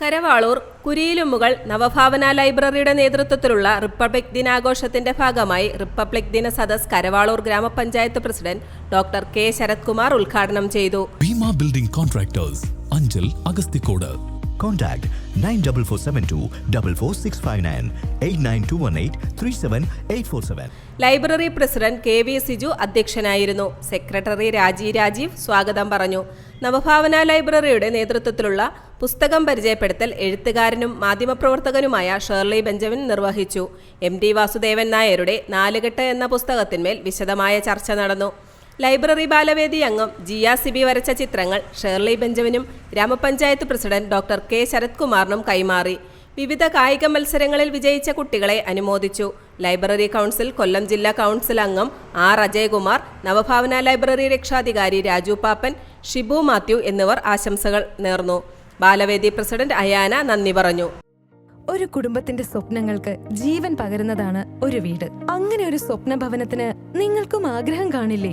കരവാളൂർ കുരിയിലുമുകൾ നവഭാവന ലൈബ്രറിയുടെ നേതൃത്വത്തിലുള്ള റിപ്പബ്ലിക് ദിനാഘോഷത്തിന്റെ ഭാഗമായി റിപ്പബ്ലിക് ദിന സദസ് കരവാളൂർ ഗ്രാമപഞ്ചായത്ത് പ്രസിഡന്റ് ഡോക്ടർ കെ. ശരത്കുമാർ ഉദ്ഘാടനം ചെയ്തു. Bheema building contractors Anchal Agasthikode. Contact 94472 44659 89218 37847. Library president K V Siju അധ്യക്ഷനായിരുന്നു. സെക്രട്ടറി രാജി രാജീവ് സ്വാഗതം പറഞ്ഞു. നവഭാവന ലൈബ്രറിയുടെ നേതൃത്വത്തിലുള്ള പുസ്തകം പരിചയപ്പെടുത്തൽ എഴുത്തുകാരനും മാധ്യമപ്രവർത്തകനുമായ ഷേർലി ബെഞ്ചമിൻ നിർവഹിച്ചു. എം ഡി വാസുദേവൻ നായരുടെ നാലുകെട്ട് എന്ന പുസ്തകത്തിന്മേൽ വിശദമായ ചർച്ച നടന്നു. ലൈബ്രറി ബാലവേദി അംഗം ജിയ സിബി വരച്ച ചിത്രങ്ങൾ ഷേർലി ബെഞ്ചമിനും ഗ്രാമപഞ്ചായത്ത് പ്രസിഡന്റ് ഡോക്ടർ കെ ശരത് കുമാറിനും കൈമാറി. വിവിധ കായിക മത്സരങ്ങളിൽ വിജയിച്ച കുട്ടികളെ അനുമോദിച്ചു. ലൈബ്രറി കൗൺസിൽ കൊല്ലം ജില്ലാ കൗൺസിൽ അംഗം ആർ അജയകുമാർ നവഭാവന ലൈബ്രറി രക്ഷാധികാരി രാജു പാപ്പൻ ഷിബു മാത്യു എന്നിവർ ആശംസകൾ നേർന്നു. ബാലവേദി പ്രസിഡന്റ് അയാന നന്ദി പറഞ്ഞു. ഒരു കുടുംബത്തിന്റെ സ്വപ്നങ്ങൾക്ക് ജീവൻ പകരുന്നതാണ് ഒരു വീട്. അങ്ങനെ ഒരു സ്വപ്ന ഭവനത്തിന് നിങ്ങൾക്കും ആഗ്രഹം കാണില്ലേ?